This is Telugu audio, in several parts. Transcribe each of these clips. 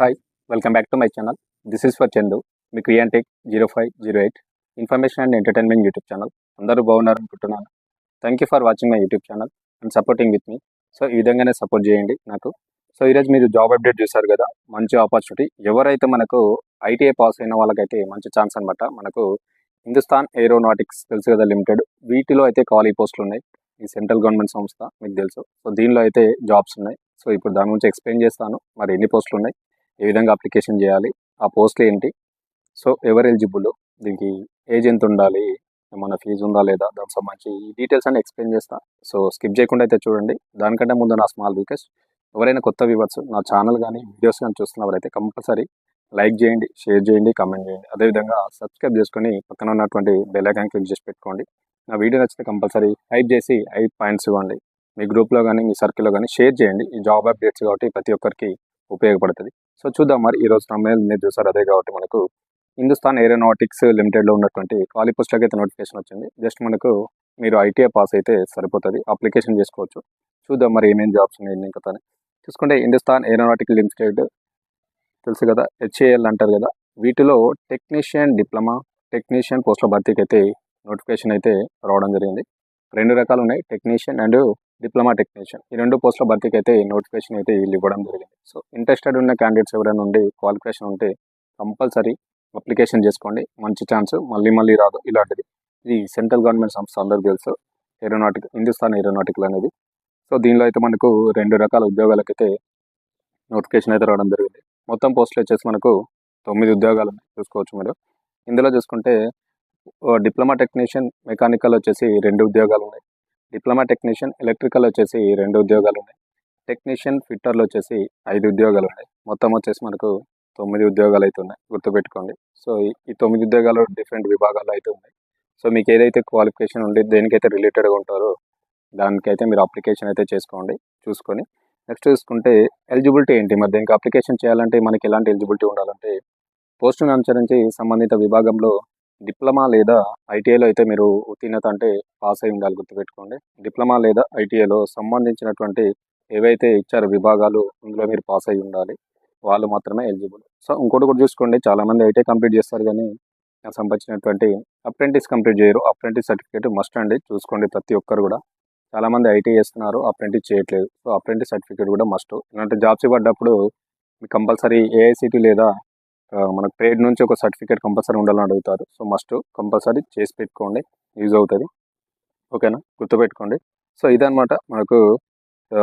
Hi welcome back to my channel this is for Chandu me Kriyantech zero five zero eight information and entertainment YouTube channel అందరూ బాగున్నారు అనుకుంటున్నాను. Thank you for watching my YouTube channel and supporting with me so ఈ విధంగానే సపోర్ట్ చేయండి నాకు. సో ఈరోజు మీరు జాబ్ అప్డేట్ చూసారు కదా మంచి ఆపర్చునిటీ ఎవరైతే మనకు ఐటీఐ పాస్ అయిన వాళ్ళకైతే మంచి ఛాన్స్ అనమాట మనకు హిందుస్థాన్ ఏరోనాటిక్స్ తెలుసు కదా లిమిటెడ్ వీటిలో అయితే ఖాళీ పోస్టులు ఉన్నాయి. ఈ సెంట్రల్ గవర్నమెంట్ సంస్థ మీకు తెలుసు. సో దీనిలో అయితే జాబ్స్ ఉన్నాయి. సో ఇప్పుడు దాని గురించి ఎక్స్ప్లెయిన్ చేస్తాను. మరి ఎన్ని పోస్టులు ఉన్నాయి? ఏ విధంగా అప్లికేషన్ చేయాలి ఆ పోస్టులు ఏంటి? సో ఎవరు ఎలిజిబుల్? దీనికి ఏజ్ ఎంత ఉండాలి? ఏమైనా ఫీజు ఉందా లేదా? దానికి సంబంధించి ఈ డీటెయిల్స్ అని ఎక్స్ప్లెయిన్ చేస్తా. సో స్కిప్ చేయకుండా అయితే చూడండి. దానికంటే ముందు నా స్మాల్ రిక్వెస్ట్ ఎవరైనా కొత్త వ్యూవర్స్ నా ఛానల్ కానీ వీడియోస్ కానీ చూస్తున్నవారైతే కంపల్సరీ లైక్ చేయండి షేర్ చేయండి కమెంట్ చేయండి. అదేవిధంగా సబ్స్క్రైబ్ చేసుకొని పక్కన ఉన్నటువంటి బెల్ ఐకాన్ క్లిక్ చేసి పెట్టుకోండి. నా వీడియో నచ్చితే కంపల్సరీ హైప్ చేసి ఐదు పాయింట్స్ ఇవ్వండి. మీ గ్రూప్లో కానీ మీ సర్కిల్లో కానీ షేర్ చేయండి. ఈ జాబ్ అప్డేట్స్ కాబట్టి ప్రతి ఒక్కరికి ఉపయోగపడుతుంది. సో చూద్దాం మరి ఈ రోజు నేను మీరు చూసారు అదే కాబట్టి మనకు హిందుస్థాన్ ఏరోనాటిక్స్ లిమిటెడ్లో ఉన్నటువంటి ఖాళీ పోస్టులకి అయితే నోటిఫికేషన్ వచ్చింది. జస్ట్ మనకు మీరు ఐటీఐ పాస్ అయితే సరిపోతుంది. అప్లికేషన్ చేసుకోవచ్చు. చూద్దాం మరి ఏమేమి జాబ్స్ ఉన్నాయి ఇంకా తను. చూసుకుంటే హిందుస్థాన్ ఏరోనాటిక్ లిమిటెడ్ తెలుసు కదా హెచ్ఏఎల్ అంటారు కదా వీటిలో టెక్నీషియన్ డిప్లొమా టెక్నీషియన్ పోస్టుల భర్తీకి అయితే నోటిఫికేషన్ అయితే రావడం జరిగింది. రెండు రకాలు ఉన్నాయి టెక్నీషియన్ అండ్ డిప్లొమా టెక్నీషియన్. ఈ రెండు పోస్టుల భర్తీకి అయితే నోటిఫికేషన్ అయితే వీళ్ళు ఇవ్వడం జరిగింది. సో ఇంట్రెస్టెడ్ ఉన్న క్యాండిడేట్స్ ఎవరైనా ఉండి క్వాలిఫికేషన్ ఉంటే కంపల్సరీ అప్లికేషన్ చేసుకోండి. మంచి ఛాన్స్ మళ్ళీ మళ్ళీ రాదు. ఇలాంటిది. ఇది సెంట్రల్ గవర్నమెంట్ సంస్థ అందరికీ తెలుసు. ఏరోనాటిక్ హిందుస్థాన్ ఏరోనాటికల్ అనేది. సో దీనిలో అయితే మనకు రెండు రకాల ఉద్యోగాలకైతే నోటిఫికేషన్ అయితే రావడం జరిగింది. మొత్తం పోస్టులు వచ్చేసి మనకు తొమ్మిది ఉద్యోగాలు ఉన్నాయి. చూసుకోవచ్చు మీరు. ఇందులో చూసుకుంటే డిప్లొమా టెక్నీషియన్ మెకానికల్ వచ్చేసి రెండు ఉద్యోగాలు ఉన్నాయి. డిప్లొమా టెక్నీషియన్ ఎలక్ట్రికల్ వచ్చేసి రెండు ఉద్యోగాలు ఉన్నాయి. టెక్నీషియన్ ఫిట్టర్లు వచ్చేసి ఐదు ఉద్యోగాలు ఉన్నాయి. మొత్తం వచ్చేసి మనకు తొమ్మిది ఉద్యోగాలు అయితే ఉన్నాయి. గుర్తుపెట్టుకోండి. సో ఈ- తొమ్మిది ఉద్యోగాలు డిఫరెంట్ విభాగాలు అయితే ఉన్నాయి. సో మీకు ఏదైతే క్వాలిఫికేషన్ ఉండి దేనికైతే రిలేటెడ్గా ఉంటారో దానికైతే మీరు అప్లికేషన్ అయితే చేసుకోండి చూసుకొని. నెక్స్ట్ చూసుకుంటే ఎలిజిబిలిటీ ఏంటి? మరి దీనికి అప్లికేషన్ చేయాలంటే మనకి ఎలాంటి ఎలిజిబిలిటీ ఉండాలంటే పోస్టును అనుసరించి సంబంధిత విభాగంలో డిప్లొమా లేదా ఐటీఐలో అయితే మీరు ఉత్తీర్ణత అంటే పాస్ అయి ఉండాలి గుర్తుపెట్టుకోండి. డిప్లొమా లేదా ఐటీఐలో సంబంధించినటువంటి ఏవైతే ఇచ్చారో విభాగాలు ఇందులో మీరు పాస్ అయి ఉండాలి వాళ్ళు మాత్రమే ఎలిజిబుల్. సో ఇంకోటి కూడా చూసుకోండి. చాలామంది ఐటీఐ కంప్లీట్ చేస్తారు కానీ నాకు సంబంధించినటువంటి అప్రెంటిస్ కంప్లీట్ చేయరు. అప్రెంటిస్ సర్టిఫికేట్ మస్ట్ అండి. చూసుకోండి ప్రతి ఒక్కరు కూడా. చాలామంది ఐటీఐ చేస్తున్నారు. అప్రెంటిస్ చేయట్లేదు. సో అప్రెంటిస్ సర్టిఫికేట్ కూడా మస్ట్. ఇలాంటి జాబ్స్ పడ్డప్పుడు మీకు కంపల్సరీ ఏఐసిటీ లేదా మనకు ట్రేడ్ నుంచి ఒక సర్టిఫికేట్ కంపల్సరీ ఉండాలని అడుగుతారు. సో మస్ట్ కంపల్సరీ చేసి పెట్టుకోండి. యూజ్ అవుతుంది. ఓకేనా గుర్తుపెట్టుకోండి. సో ఇదనమాట మనకు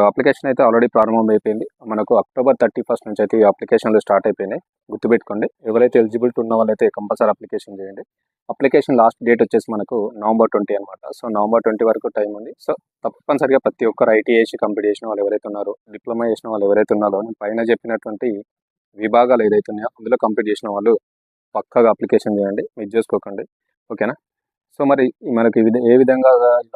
అప్లికేషన్ అయితే ఆల్రెడీ ప్రారంభం అయిపోయింది మనకు అక్టోబర్ థర్టీ ఫస్ట్ నుంచి అయితే ఈ అప్లికేషన్లు స్టార్ట్ అయిపోయినాయి. గుర్తుపెట్టుకోండి. ఎవరైతే ఎలిజిబిలిటీ ఉన్న వాళ్ళైతే కంపల్సరీ అప్లికేషన్ చేయండి. అప్లికేషన్ లాస్ట్ డేట్ వచ్చేసి మనకు నవంబర్ ట్వంటీ అనమాట సో నవంబర్ ట్వంటీ వరకు టైం ఉంది. సో తప్పనిసరిగా ప్రతి ఒక్కరు ఐటీ కంప్లీట్ చేసిన వాళ్ళు ఎవరైతే ఉన్నారో డిప్లొమా చేసిన వాళ్ళు ఎవరైతే ఉన్నారో నేను పైన చెప్పినటువంటి విభాగాలు ఏదైతే ఉన్నాయో అందులో కంప్లీట్ చేసిన వాళ్ళు పక్కాగా అప్లికేషన్ చేయండి. మిస్ చేసుకోకండి. ఓకేనా? సో మరి మనకి ఏ విధంగా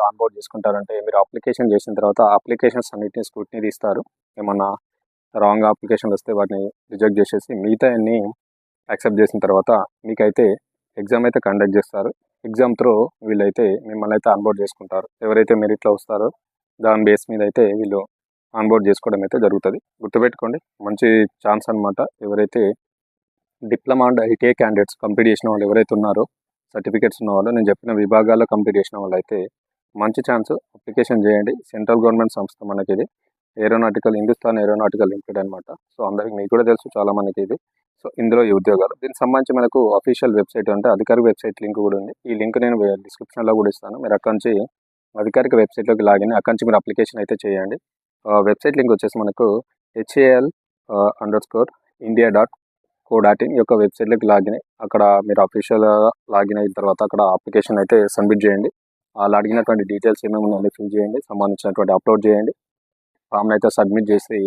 ఆన్బోర్డ్ చేసుకుంటారంటే మీరు అప్లికేషన్ చేసిన తర్వాత అప్లికేషన్స్ అన్నిటిని స్కూట్ని తీస్తారు. ఏమన్నా రాంగ్ అప్లికేషన్లు వస్తే వాటిని రిజెక్ట్ చేసేసి మిగతా అన్ని యాక్సెప్ట్ చేసిన తర్వాత మీకైతే ఎగ్జామ్ అయితే కండక్ట్ చేస్తారు. ఎగ్జామ్ త్రూ వీళ్ళైతే మిమ్మల్ని అయితే ఆన్బోర్డ్ చేసుకుంటారు. ఎవరైతే మెరిట్లో వస్తారో దాని బేస్ మీద అయితే వీళ్ళు ఆన్బోర్డ్ చేసుకోవడం అయితే జరుగుతుంది. గుర్తుపెట్టుకోండి మంచి ఛాన్స్ అనమాట ఎవరైతే diploma and ITI candidates complete చేసిన వాళ్ళు ఎవరైతే ఉన్నారో సర్టిఫికేట్స్ ఉన్న వాళ్ళు నేను చెప్పిన విభాగాల్లో కంప్లీట్ చేసిన వాళ్ళు అయితే మంచి ఛాన్స్ అప్లికేషన్ చేయండి. సెంట్రల్ గవర్నమెంట్ సంస్థ మనకి ఇది ఏరోనాటికల్ హిందుస్థాన్ ఏరోనాటికల్ లిమిటెడ్ అనమాట సో అందరికి మీకు కూడా తెలుసు చాలా మందికి ఇది. సో ఇందులో ఈ ఉద్యోగాలు. దీనికి సంబంధించి మనకు అఫీషియల్ వెబ్సైట్ అంటే అధికారిక వెబ్సైట్ లింక్ కూడా ఉంది. ఈ లింక్ నేను డిస్క్రిప్షన్లో కూడా ఇస్తాను. మీరు అక్కడి నుంచి అధికారిక వెబ్సైట్లోకి లాగిన్ అక్కడి నుంచి మీరు అప్లికేషన్ అయితే చేయండి. వెబ్సైట్ లింక్ వచ్చేసి మనకు HAL underscore India dot co dot in యొక్క వెబ్సైట్లోకి లాగిన్ అక్కడ మీరు అఫీషియల్ లాగిన్ అయిన తర్వాత అక్కడ అప్లికేషన్ అయితే సబ్మిట్ చేయండి. వాళ్ళు అడిగినటువంటి డీటెయిల్స్ ఏమేమి ఉన్నాయో ఫిల్ చేయండి సంబంధించినటువంటి అప్లోడ్ చేయండి. ఫామ్ని అయితే సబ్మిట్ చేసి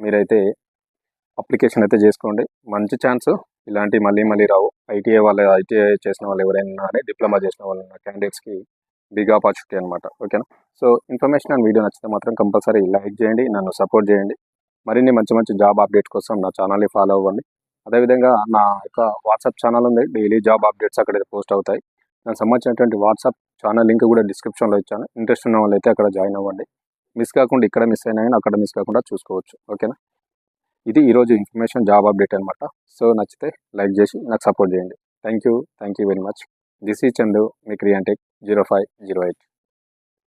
మీరైతే అప్లికేషన్ అయితే చేసుకోండి. మంచి ఛాన్స్ ఇలాంటి మళ్ళీ మళ్ళీ రావు. ఐటీఐ వాళ్ళు ఐటీఐ చేసిన వాళ్ళు ఎవరైనా డిప్లొమా చేసిన వాళ్ళు ఉన్న క్యాండిడేట్స్కి బిగ్ ఆపర్చునిటీ అనమాట ఓకేనా సో ఇన్ఫర్మేషన్ అండ్ వీడియో నచ్చితే మాత్రం కంపల్సరీ లైక్ చేయండి నన్ను సపోర్ట్ చేయండి. మరిన్ని మంచి మంచి జాబ్ అప్డేట్ కోసం నా ఛానల్ని ఫాలో అవ్వండి. అదేవిధంగా నా యొక్క వాట్సాప్ ఛానల్ ఉంది డైలీ జాబ్ అప్డేట్స్ అక్కడ పోస్ట్ అవుతాయి. దానికి సంబంధించినటువంటి వాట్సాప్ ఛానల్ లింక్ కూడా డిస్క్రిప్షన్లో ఇచ్చాను. ఇంట్రెస్ట్ ఉన్న వాళ్ళు అయితే అక్కడ జాయిన్ అవ్వండి. మిస్ కాకుండా ఇక్కడ మిస్ అయినా కానీ అక్కడ మిస్ కాకుండా చూసుకోవచ్చు. ఓకేనా ఇది ఈరోజు ఇన్ఫర్మేషన్ జాబ్ అప్డేట్ అనమాట సో నచ్చితే లైక్ చేసి నాకు సపోర్ట్ చేయండి. Thank you thank you very much this ఈ చందు మీ Kriyantech zero five zero eight